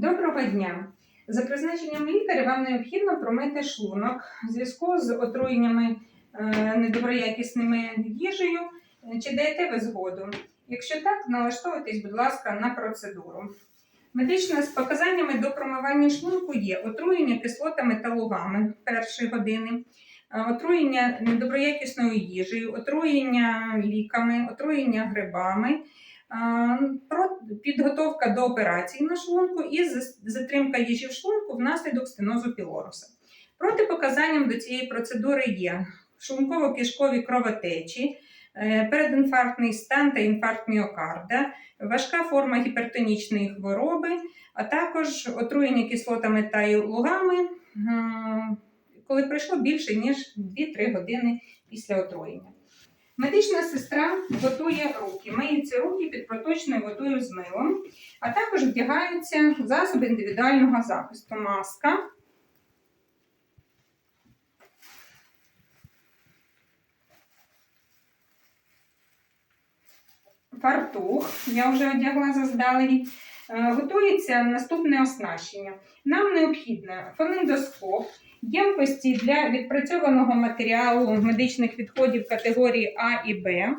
Доброго дня! За призначенням лікаря вам необхідно промити шлунок в зв'язку з отруєннями е, недоброякісними їжею. Е, Чи даєте ви згоду? Якщо так, налаштовуйтесь, будь ласка, на процедуру. Медичне з показаннями до промивання шлунку є отруєння кислотами та лугами першої години, е, отруєння недоброякісною їжею, отруєння ліками, отруєння грибами. Про підготовка до операції на шлунку і затримка їжі в шлунку внаслідок стенозу пілоруса. Протипоказанням до цієї процедури є шлунково-кишкові кровотечі, е, передінфарктний стан та інфаркт міокарда, важка форма гіпертонічної хвороби, а також отруєння кислотами та лугами, коли пройшло більше ніж 2-3 години після отруєння. Медична сестра готує руки, миються руки під проточною водою з милом, а також вдягаються засоби індивідуального захисту, маска. Фартух, я вже одягла заздалегідь. Е, Готується наступне оснащення. Нам необхідно фонендоскоп, ємкості для відпрацьованого матеріалу медичних відходів категорії А і Б.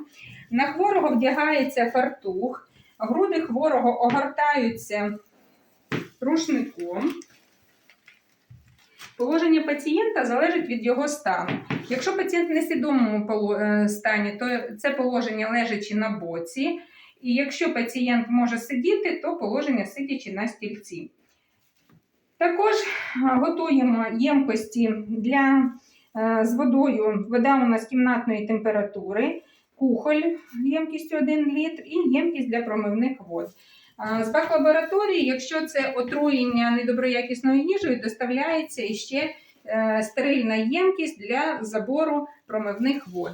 На хворого вдягається фартух, груди хворого огортаються рушником. Положення пацієнта залежить від його стану. Якщо пацієнт в несвідомому е, стані, то це положення лежачи на боці. І якщо пацієнт може сидіти, то положення сидячи на стільці. Також е, готуємо ємкості для, е, з водою. Вода у нас кімнатної температури, кухоль ємкістю 1 літр і ємкість для промивних вод. Е, З бак-лабораторії, якщо це отруєння недоброякісною їжею, доставляється іще стерильна ємкість для забору промивних вод.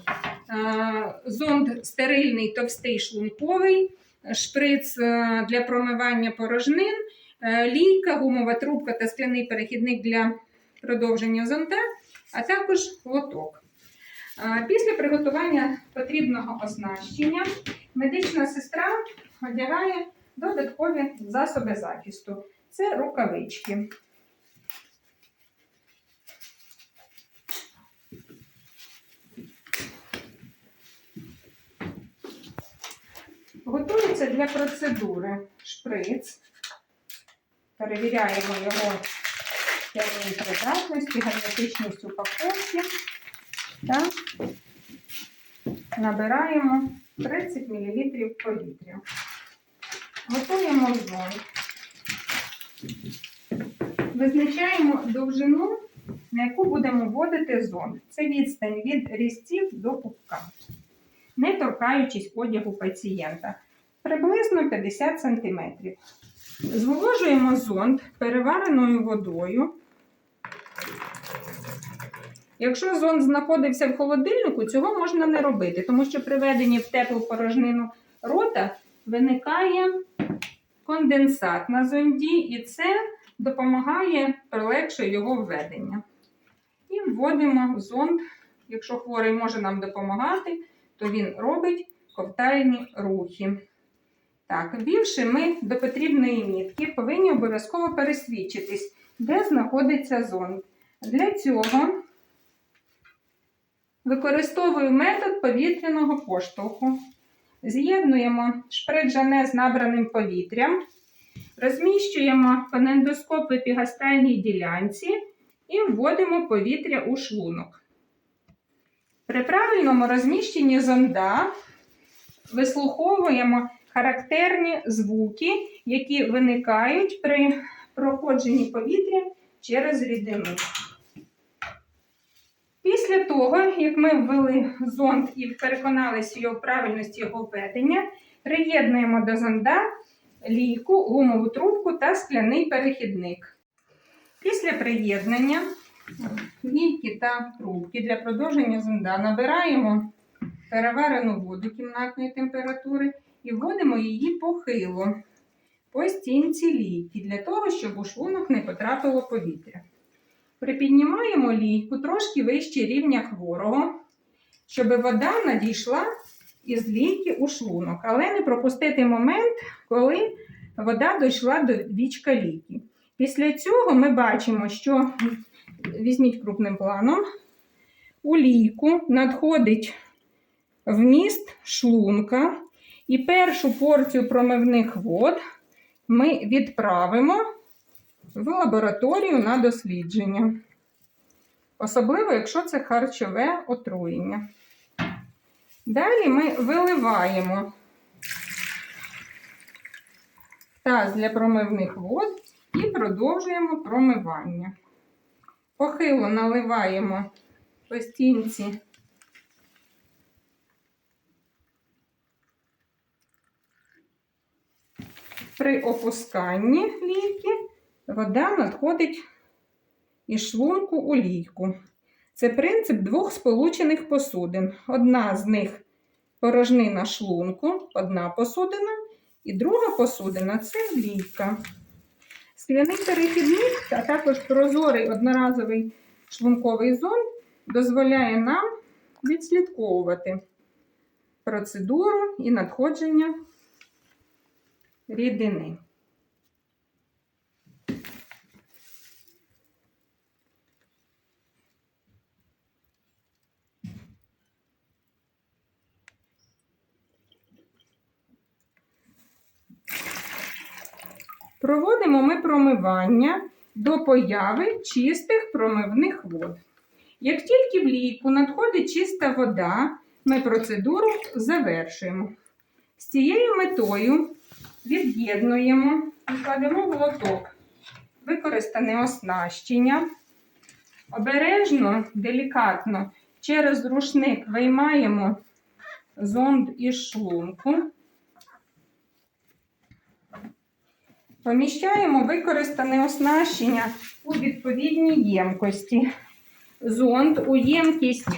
Зонд стерильний товстий шлунковий, шприц для промивання порожнин, лійка, гумова трубка та скляний перехідник для продовження зонда, а також лоток. Е, Після приготування потрібного оснащення медична сестра одягає додаткові засоби захисту. Це рукавички. Готується для процедури шприц. Перевіряємо його термін придатності, герметичність упаковки. Та набираємо 30 мл повітря. Готуємо зонд. Визначаємо довжину, на яку будемо вводити зонд. Це відстань від різців до пупка, не торкаючись одягу пацієнта. Приблизно 50 см. Зволожуємо зонд перевареною водою. Якщо зонд знаходився в холодильнику, цього можна не робити, тому що при введенні в теплу порожнину рота виникає конденсат на зонді, і це допомагає полегшує його введення. І вводимо зонд. Якщо хворий може нам допомагати, то він робить ковтальні рухи. Так, ввівши ми до потрібної мітки, повинні обов'язково пересвідчитись, де знаходиться зонд. Для цього використовую метод повітряного поштовху. З'єднуємо шприц жане з набраним повітрям, розміщуємо фонендоскоп в епігастральній ділянці і вводимо повітря у шлунок. При правильному розміщенні зонда вислуховуємо характерні звуки, які виникають при проходженні повітря через рідину. Після того, як ми ввели зонд і переконалися його правильності його введення, приєднуємо до зонда лійку, гумову трубку та скляний перехідник. Після приєднання лійки та трубки для продовження зонда набираємо переварену воду кімнатної температури і вводимо її похило по стінці лійки для того, щоб у шлунок не потрапило повітря. Припіднімаємо лійку трошки вище рівня хворого, щоб вода надійшла із лійки у шлунок, але не пропустити момент, коли вода дійшла до вічка ліки. Після цього ми бачимо, що візьміть крупним планом, у лійку надходить вміст шлунка, і першу порцію промивних вод ми відправимо в лабораторію на дослідження. Особливо, якщо це харчове отруєння. Далі ми виливаємо таз для промивних вод і продовжуємо промивання. Похило наливаємо по стінці при опусканні лійки вода надходить із шлунку у лійку. Це принцип двох сполучених посудин. Одна з них порожнина шлунку, одна посудина, і друга посудина це лійка. Скляний перехідник, а також прозорий одноразовий шлунковий зонд дозволяє нам відслідковувати процедуру і надходження рідини. Проводимо ми промивання до появи чистих промивних вод. Як тільки в лійку надходить чиста вода, ми процедуру завершуємо. З цією метою від'єднуємо і кладемо в лоток використане оснащення. Обережно, делікатно через рушник виймаємо зонд із шлунку. Поміщаємо використане оснащення у відповідній ємкості. Зонд у ємкість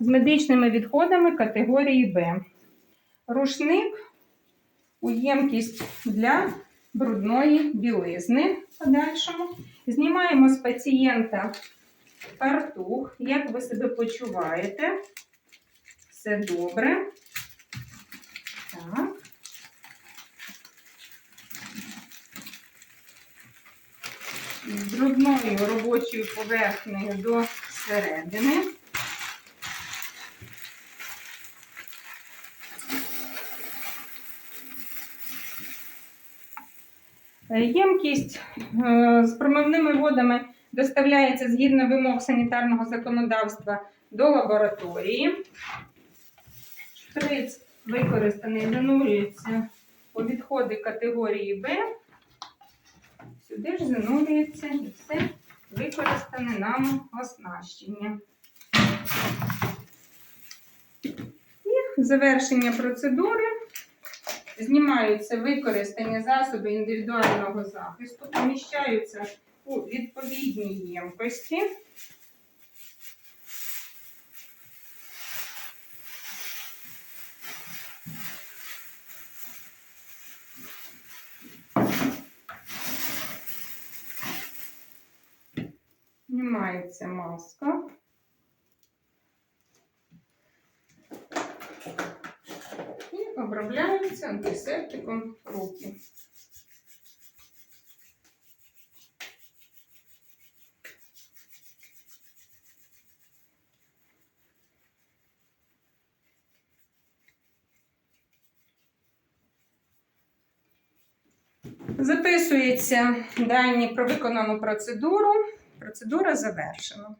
з медичними відходами категорії Б. Рушник у ємкість для брудної білизни. Подальшому. Знімаємо з пацієнта фартух. Як ви себе почуваєте? Все добре. Так. з брудною робочою поверхнею до середини. Ємкість е, з промивними водами доставляється згідно вимог санітарного законодавства до лабораторії. Шприц використаний занурюється у відходи категорії Б. Сюди ж занурюється і все використане нам оснащення. І завершення процедури. Знімаються використані засоби індивідуального захисту, поміщаються у відповідній ємкості. Знімається маска. І обробляються антисептиком руки. Записується дані про виконану процедуру. Процедура завершена.